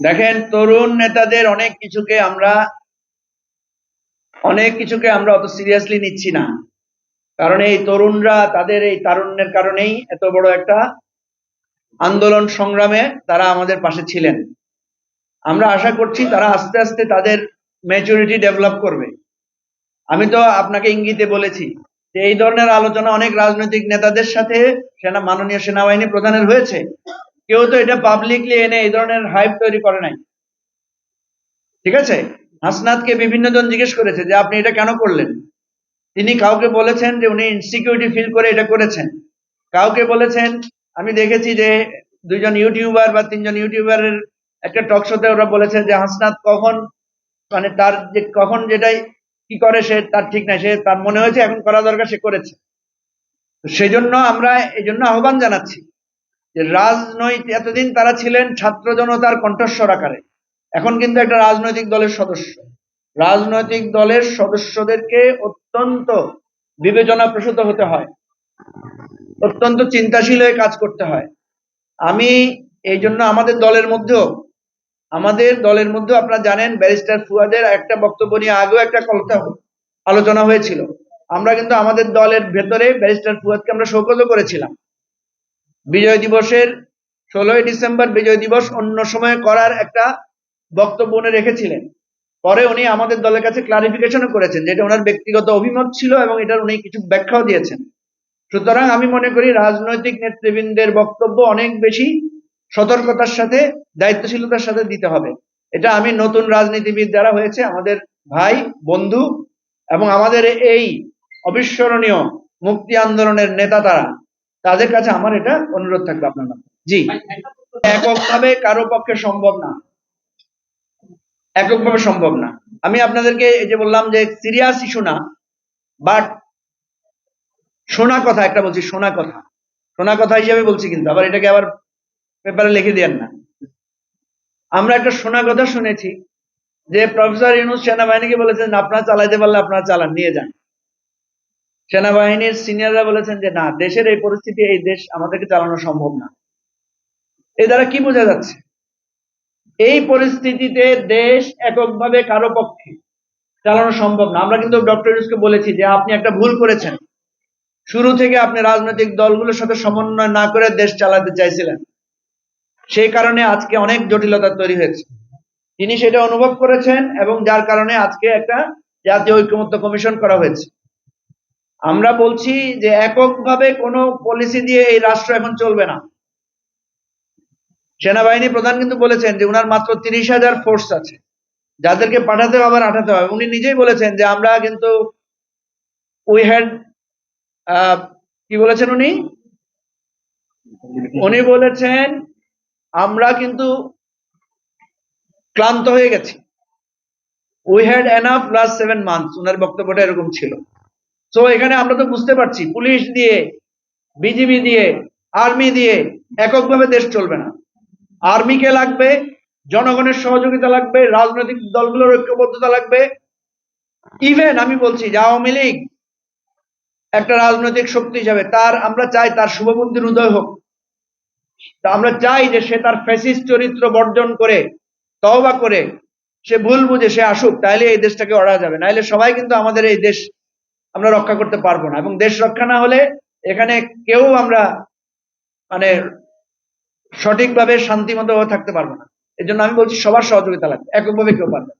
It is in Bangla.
দেখেন তরুণ নেতাদের অনেক কিছুকে আমরা, অনেক কিছুকে আমরা অত সিরিয়াসলি নিচ্ছি না। কারণ এই তরুণরা তাদের এই তারুণ্যের কারণেই এত বড় একটা আন্দোলন সংগ্রামে তারা আমাদের পাশে ছিলেন। আমরা আশা করছি তারা আস্তে আস্তে তাদের ম্যাচুরিটি ডেভেলপ করবে। আমি তো আপনাকে ইঙ্গিতে বলেছি যে এই ধরনের আলোচনা অনেক রাজনৈতিক নেতাদের সাথে সেনা, মাননীয় সেনাবাহিনী প্রধানের হয়েছে। কেউ তো এটা পাবলিকলি এনে এই ধরনের হাইপ তৈরি করে নাই। ঠিক আছে? হাসনাতকে বিভিন্ন জন জিজ্ঞেস করেছে যে, আপনি এটা কেন করলেন? তিনি কাউকে বলেছেন যে, উনি ইনসিকিউরিটি ফিল করে এটা করেছেন। কাউকে বলেছেন, আমি দেখেছি যে, দুইজন ইউটিউবার বা তিনজন ইউটিউবারের একটা টক শোতে ওরা বলেছে যে, হাসনাত কখন মানে তার যে, কখন যেটাই কি করে সে তার ঠিক নাই। সে তার মনে হয়েছে, এখন করা দরকার, সে করেছে। তো সেই জন্য আমরা এই জন্য আহ্বান জানাচ্ছি। যে রাজনৈতিক, এতদিন তারা ছিলেন ছাত্র জনতার কণ্ঠস্বর আকারে। এখন কিন্তু একটা রাজনৈতিক দলের সদস্য। রাজনৈতিক দলের সদস্যদেরকে অত্যন্ত বিবেচনা প্রসূত হতে হয়। অত্যন্ত চিন্তাশীল হয়ে কাজ করতে হয়। আমি এই জন্য আমাদের দলের মধ্যেও, আমাদের দলের মধ্যেও আপনারা জানেন, ব্যারিস্টার ফুয়াদের একটা বক্তব্য নিয়ে আগেও একটা কথা আলোচনা হয়েছিল। আমরা কিন্তু আমাদের দলের ভেতরে ব্যারিস্টার ফুয়াদকে আমরা শোকজও করেছিলাম। বিজয় দিবসের ষোলোই ডিসেম্বর বিজয় দিবস অন্য সময় করার একটা বক্তব্য উনি রেখেছিলেন। পরে উনি আমাদের দলের কাছে ক্লারিফিকেশনও করেছেন যেটা ওনার ব্যক্তিগত অভিমত ছিল এবং এটার উনি কিছু ব্যাখ্যাও দিয়েছেন। সুতরাং আমি মনে করি রাজনৈতিক নেতৃবৃন্দের বক্তব্য অনেক বেশি সতর্কতার সাথে, দায়িত্বশীলতার সাথে দিতে হবে। এটা আমি নতুন রাজনীতিবিদ যারা হয়েছে, আমাদের ভাই, বন্ধু এবং আমাদের এই অবিস্মরণীয় মুক্তি আন্দোলনের নেতা তারা তাদের কাছে আমার এটা অনুরোধ থাকবে আপনার জি। এককভাবে কারও পক্ষে সম্ভব না। এককভাবে সম্ভব না। আমি আপনাদেরকে এই যে বললাম যে সিরিয়াস ইস্যু না বাট শোনা কথা, একটা বলছি, শোনা কথা। শোনা কথা হিসেবে বলছি কিন্তু, আবার এটাকে আবার পেপারে লিখে দেন না। আমরা একটা শোনা কথা শুনেছি যে প্রফেসর ইউনুস সেনাবাহিনীকে বলেছেন, আপনারা চালাইতে পারলে আপনারা চালান, নিয়ে যান। সেনাবাহিনীর সিনিয়ররা বলেছেন যে, না, দেশের এই পরিস্থিতি এই দেশ আমাদেরকে চালানো সম্ভব না। এ দ্বারা কি বোঝা যাচ্ছে? এই পরিস্থিতিতে দেশ এককভাবে কারও পক্ষে চালানো সম্ভব না। আমরা কিন্তু ডক্টর ইউনুসকে বলেছি যে, আপনি একটা ভুল করেছেন। শুরু থেকে আপনি রাজনৈতিক দলগুলোর সাথে সমন্বয় না করে দেশ চালাতে চাইছিলেন। সেই কারণে আজকে অনেক জটিলতা তৈরি হয়েছে। তিনি সেটা অনুভব করেছেন এবং যার কারণে আজকে একটা জাতীয় ঐক্যমত্য কমিশন করা হয়েছে। আমরা বলছি যে এককভাবে কোনো পলিসি দিয়ে এই রাষ্ট্র এখন চলবে না। সেনাবাহিনী প্রধান কিন্তু বলেছেন যে উনার মাত্র তিরিশ হাজার ফোর্স আছে। যাদেরকে পাঠাতে হবে, আবার আঠাতে হবে। উনি নিজেই বলেছেন যে আমরা কিন্তু উই হ্যাড কি বলেছেন উনি? উনি বলেছেন, আমরা কিন্তু ক্লান্ত হয়ে গেছি। We had enough last seven months ওনার বক্তব্যটা এরকম ছিল। তো এখানে আমরা তো বুঝতে পারছি, পুলিশ দিয়ে, বিজিবি দিয়ে, আর্মি দিয়ে এককভাবে দেশ চলবে না। আর্মিকে লাগবে? জনগণের সহযোগিতা লাগবে, রাজনৈতিক দলগুলোর ঐক্যবদ্ধতা লাগবে। ইভেন আমি বলছি যে আওয়ামী লীগ একটা রাজনৈতিক শক্তি হিসাবে, তার আমরা চাই তার শুভবুদ্ধির উদয় হোক। তা আমরা চাই যে সে তার ফ্যাসিস্ট চরিত্র বর্জন করে, তওবা করে, সে ভুল বুঝে সে আসুক তাহলে এই দেশটাকে অড়া যাবে। নাহলে সবাই কিন্তু আমাদের এই দেশ আমরা রক্ষা করতে পারব না এবং দেশ রক্ষা না হলে এখানে কেউ আমরা মানে সঠিকভাবে শান্তিমত থাকতে পারব না এর জন্য আমি বলছি সবার সহযোগিতা লাগবে, এককভাবে কেউ পারবে।